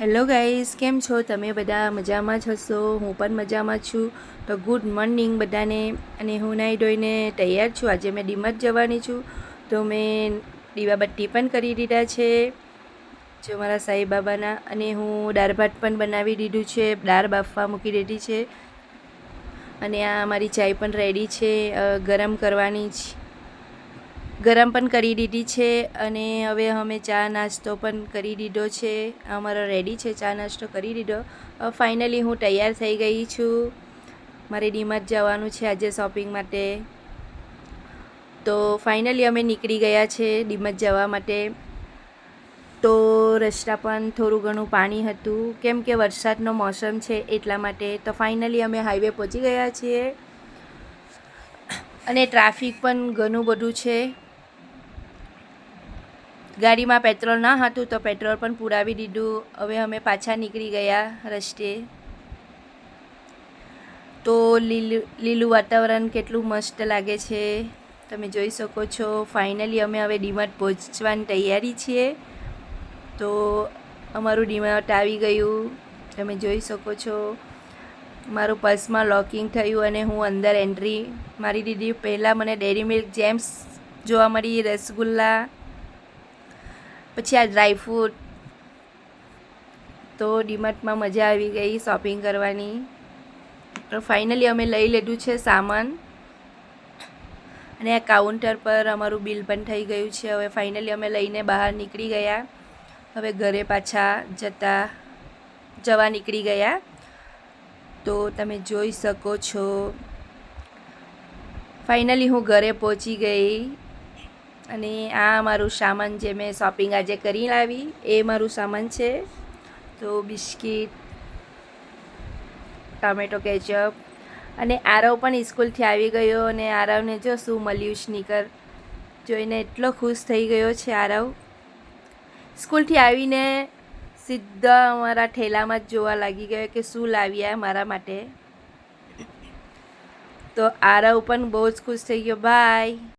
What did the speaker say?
Hello guys, કેમ છો? તમે બધા મજામાં જ હું પણ મજામાં છું. તો ગુડ મોર્નિંગ બધાને. અને હું નાહી ધોઈને તૈયાર છું. આજે મેં ડીમત જવાની છું. તો મેં દીવાબત્તી પણ કરી દીધા છે જો મારા સાંઈ બાબાના. અને હું દાળ ભાત પણ બનાવી દીધું છે. દાળ બાફવા મૂકી દીધી છે. અને આ મારી ચાય પણ રેડી છે. ગરમ કરવાની છે ગરમ પણ કરી દીધી છે અને હવે અમે ચા નાસ્તો પણ કરી દીધો છે. અમારો રેડી છે ચા નાસ્તો કરી દીધો. ફાઇનલી હું તૈયાર થઈ ગઈ છું. મારે ડીમાર્ટ જવાનું છે આજે શોપિંગ માટે. તો ફાઇનલી અમે નીકળી ગયા છે ડીમાર્ટ જવા માટે. તો રસ્તા પણ થોડું ઘણું પાણી હતું. કેમ કે વરસાદનો મોસમ છે એટલા માટે. તો ફાઇનલી અમે હાઈવે પહોંચી ગયા છીએ. અને ટ્રાફિક પણ ઘણું બધું છે. ગાડીમાં પેટ્રોલ ના હતું તો પેટ્રોલ પણ પુરાવી દીધું. હવે અમે પાછા નીકળી ગયા રસ્તે. તો લીલું લીલું વાતાવરણ કેટલું મસ્ત લાગે છે. તમે જોઈ શકો છો, ફાઇનલી અમે હવે ડીમાર્ટ પહોંચવાની તૈયારી છીએ. તો અમારું ડીમાર્ટ આવી ગયું. તમે જોઈ શકો છો, મારું પર્સમાં લોકિંગ થયું અને હું અંદર એન્ટ્રી મારી દીધી. પહેલાં મને ડેરી મિલ્ક જેમ્સ જોવા મળી, રસગુલ્લા પછી આ ડ્રાયફ્રૂટ તો ડીમાર્ટમાં મજા આવી ગઈ શોપિંગ કરવાની. તો ફાઇનલી અમે લઈ લીધું છે સામાન. અને આ કાઉન્ટર પર અમારું બિલ પણ થઈ ગયું છે. હવે ફાઇનલી અમે લઈને બહાર નીકળી ગયા. હવે ઘરે પાછા જતા, જવા નીકળી ગયા. તો તમે જોઈ શકો છો. ફાઇનલી હું ઘરે પહોંચી ગઈ. અને આ મારું સામાન જે મેં શોપિંગ આજે કરી લાવી, એ મારું સામાન છે. તો બિસ્કિટ, ટામેટો કેચઅપ અને આરવ પણ સ્કૂલથી આવી ગયો અને આરવને જો શું મળ્યું સ્નીકર જોઈને એટલો ખુશ થઈ ગયો છે આરવ. સ્કૂલથી આવીને સીધા અમારા ઠેલામાં જ જોવા લાગી ગયો કે શું લાવ્યા મારા માટે. તો આરવ પણ બહુ જ ખુશ થઈ ગયો. બાય